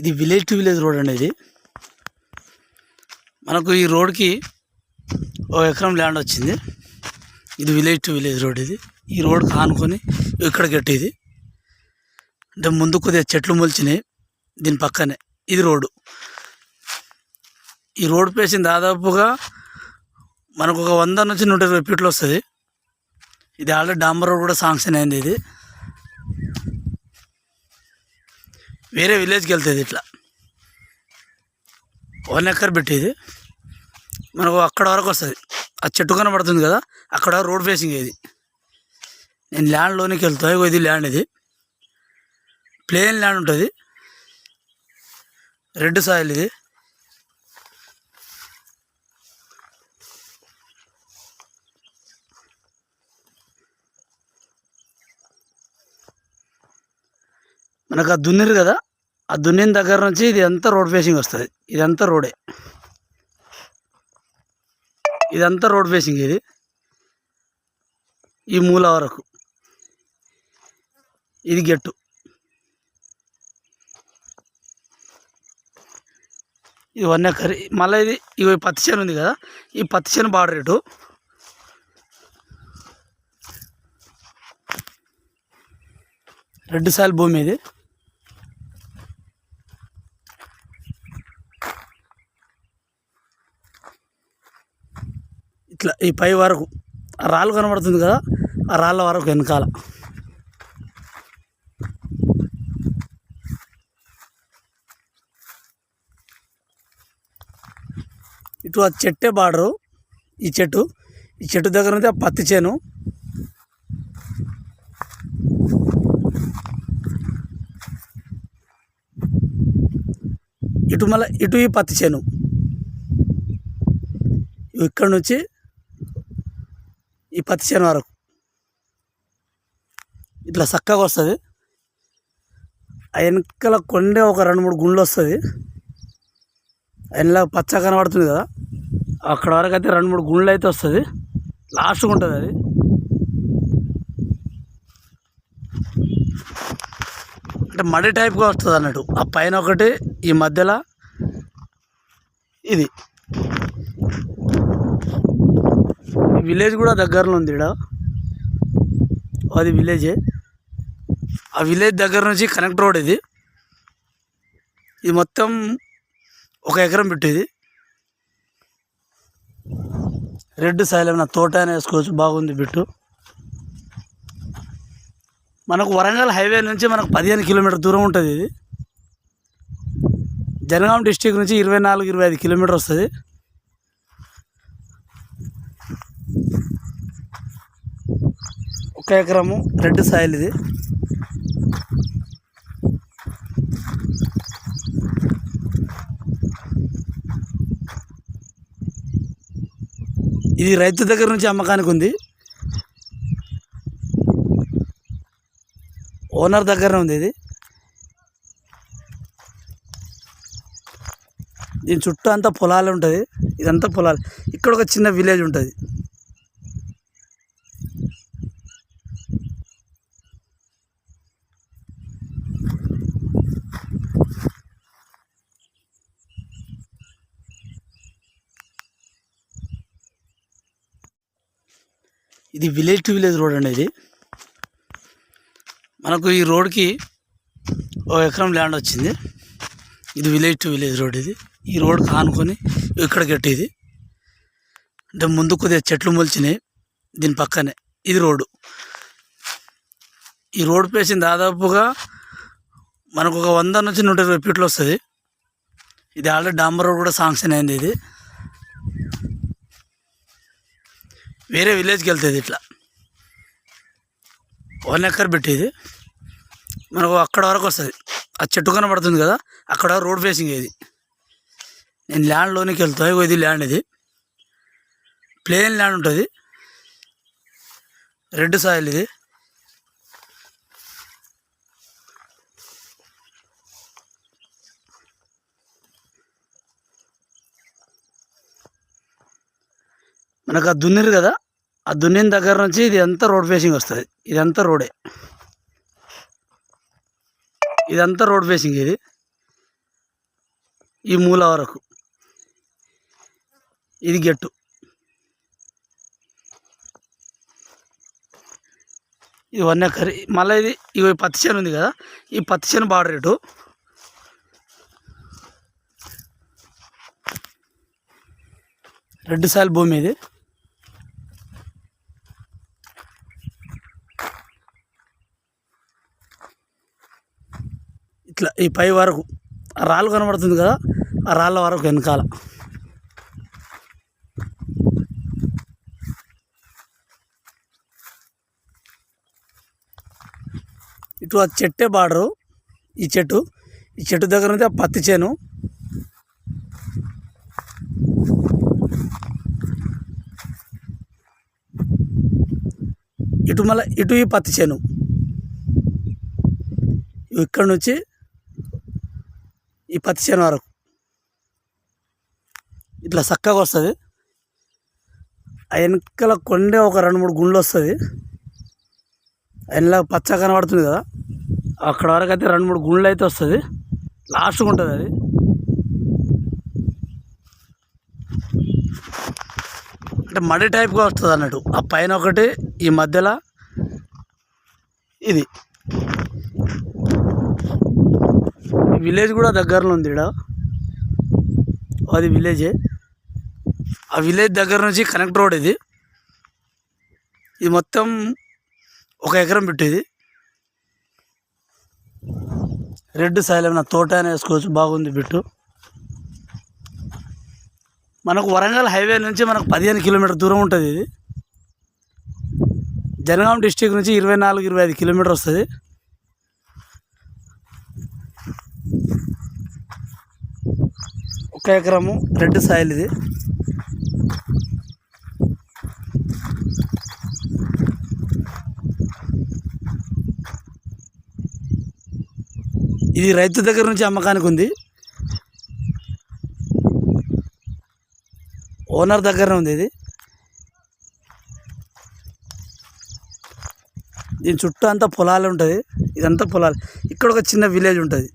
ఇది village to village road అండి ఇది. మనకు ఈ రోడ్కి ఓ ఎకరం ల్యాండ్ వచ్చింది. ఇది విలేజ్ టు విలేజ్ రోడ్ ఇది. ఈ రోడ్ ఆనుకొని ఇక్కడ గట్టి ఇది. అంటే ముందు కొద్దిగా చెట్లు మొలిచినాయి దీని పక్కనే ఇది రోడ్డు ఈ రోడ్ పేసిన దాదాపుగా మనకు ఒక వంద నుంచి నూట ఇరవై ఫీట్లు వస్తుంది. ఇది ఆల్రెడీ డాంబర్ రోడ్ కూడా శాంక్షన్ అయింది ఇది. వేరే విలేజ్కి వెళ్తుంది ఇట్లా. వన్ ఎకర్ పెట్టేది. మనకు అక్కడ వరకు వస్తుంది. ఆ చెట్టు కనబడుతుంది కదా అక్కడ రోడ్ ఫేసింగ్ ఇది. నేను ల్యాండ్లోనికి వెళ్తా ఇది ల్యాండ్ ఇది. ప్లేన్ ల్యాండ్ ఉంటుంది. రెడ్ సాయిల్ ఇది. మనకు ఆ దున్నిరు కదా ఆ దున్నిన దగ్గర నుంచి ఇది అంతా రోడ్ ఫేసింగ్ వస్తుంది. ఇదంతా రోడే. ఇదంతా రోడ్ ఫేసింగ్ ఇది. ఈ మూల వరకు. ఇది గెట్టు. ఇది వన్ ఎకర్. మళ్ళీ ఇది ఇవి పత్తి చేను ఉంది కదా ఈ పత్తి చేను బార్డర్ రేటు రెడ్ సాయిల్ భూమి ఇది ఇట్లా ఈ పై వరకు ఆ రాళ్ళు కనబడుతుంది కదా ఆ రాళ్ళ వరకు వెనకాల. ఇటు ఆ చెట్టే బార్డరు ఈ చెట్టు. ఈ చెట్టు దగ్గర ఉంది ఆ పత్తి చేను. ఇటు మళ్ళీ ఇటు ఈ పత్తి చేను. ఇక్కడ నుంచి ఈ పత్తి చేను వరకు ఇట్లా చక్కగా వస్తుంది. ఆ వెనకాల కొండే ఒక రెండు మూడు గుండ్లు వస్తుంది. అందులో పచ్చ కనబడుతుంది కదా. అక్కడ వరకు అయితే రెండు మూడు గుండ్లు అయితే వస్తుంది. లాస్ట్గా ఉంటుంది అది. అంటే మడి టైప్గా వస్తుంది అన్నట్టు. ఆ పైన ఒకటి ఈ మధ్యలో ఇది. విలేజ్ కూడా దగ్గరలో ఉంది ఇక్కడ అది విలేజే. ఆ విలేజ్ దగ్గర నుంచి కనెక్ట్ రోడ్ ఇది. ఇది మొత్తం ఒక ఎకరం పెట్టేది రెడ్ సాయిల్ నా తోట అని వేసుకోవచ్చు బాగుంది బిట్టు. మనకు వరంగల్ హైవే నుంచి మనకు పదిహేను కిలోమీటర్ దూరం ఉంటుంది ఇది. జనగాం డిస్టిక్ నుంచి ఇరవై నాలుగు ఇరవై ఐదు కిలోమీటర్ వస్తుంది. ఒక ఎకరము రెడ్ సాయిల్ ఇది. ఇది రైతు దగ్గర నుంచి అమ్మకానికి ఉంది. ఓనర్ దగ్గరనే ఉంది ఇది. దీని చుట్టూ అంతా పొలాలు ఉంటుంది. ఇదంతా పొలాలు. ఇక్కడ ఒక చిన్న విలేజ్ ఉంటుంది. ఇది విలేజ్ టు విలేజ్ రోడ్ అనేది మనకు ఈ రోడ్కి ఓ ఎకరం ల్యాండ్ వచ్చింది. ఇది విలేజ్ టు విలేజ్ రోడ్ ఇది. ఈ రోడ్కి ఆనుకొని ఇక్కడ కట్టేది అంటే ముందు కొద్దిగా చెట్లు మొలిచినాయి. దీని పక్కనే ఇది రోడ్డు. ఈ రోడ్ పేసిన దాదాపుగా మనకు ఒక వంద నుంచి నూట ఇరవై ఫీట్లు వస్తుంది. ఇది ఆల్రెడీ డాంబర్ రోడ్ కూడా శాంక్షన్ అయింది ఇది. వేరే విలేజ్కి వెళ్తుంది ఇట్లా. వన్ ఎకర్ పెట్టేది. మనకు అక్కడ వరకు వస్తుంది. ఆ చెట్టు కనబడుతుంది కదా అక్కడ రోడ్ ఫేసింగ్ ఇది నేను ల్యాండ్లోనికి వెళ్తా ఇది ల్యాండ్ ఇది. ప్లేన్ ల్యాండ్ ఉంటుంది. రెడ్ సాయిల్ ఇది. మనకు ఆ దున్నిరు కదా? ఆ దున్నిన దగ్గర నుంచి ఇది అంతా రోడ్ ఫేసింగ్ వస్తుంది. ఇదంతా రోడే. ఇదంతా రోడ్ ఫేసింగ్ ఇది. ఈ మూల వరకు. ఇది గెట్టు. ఇది వన్ ఎకర్ మళ్ళీ ఇది ఇవి పత్తి చేను ఉంది కదా? ఈ పత్తి చేను బార్డర్ రేటు రెడ్ సాయిల్ భూమి ఇది ఇట్లా ఈ పై వరకు ఆ రాళ్ళు కనబడుతుంది కదా ఆ రాళ్ళ వరకు వెనకాల. ఇటు ఆ చెట్టే బార్డరు ఈ చెట్టు. ఈ చెట్టు దగ్గర నుంచి ఆ పత్తి చేను. ఇటు మళ్ళీ ఇటు ఈ పత్తి చేను. ఇక్కడ నుంచి ఈ పత్తి చేను వరకు. ఇట్లా చక్కగా వస్తుంది. ఆ వెనకాల కొండే ఒక రెండు మూడు గుండ్లు వస్తుంది. అందులో పచ్చ కనబడుతుంది కదా. అక్కడ వరకు అయితే రెండు మూడు గుండ్లు అయితే వస్తుంది. లాస్ట్గా ఉంటుంది అది. అంటే మడి టైప్గా వస్తుంది అన్నట్టు. ఆ పైన ఒకటి ఈ మధ్యలో ఇది. విలేజ్ కూడా దగ్గరలో ఉంది ఇక్కడ అది విలేజే. ఆ విలేజ్ దగ్గర నుంచి కనెక్ట్ రోడ్ ఇది. ఇది మొత్తం ఒక ఎకరం పెట్టేది రెడ్ సైలం నా తోట అని వేసుకోవచ్చు బాగుంది బిట్టు. మనకు వరంగల్ హైవే నుంచి మనకు పదిహేను కిలోమీటర్ దూరం ఉంటుంది ఇది. జనగాం డిస్టిక్ నుంచి ఇరవై నాలుగు ఇరవై ఐదు కిలోమీటర్ వస్తుంది. ఒక ఎకరము రెడ్ సాయిల్ ఇది. ఇది రైతు దగ్గర నుంచి అమ్మకానికి ఉంది. ఓనర్ దగ్గర ఉంది ఇది. దీని చుట్టూ అంతా పొలాలు ఉంటుంది. ఇదంతా పొలాలు. ఇక్కడ ఒక చిన్న విలేజ్ ఉంటుంది.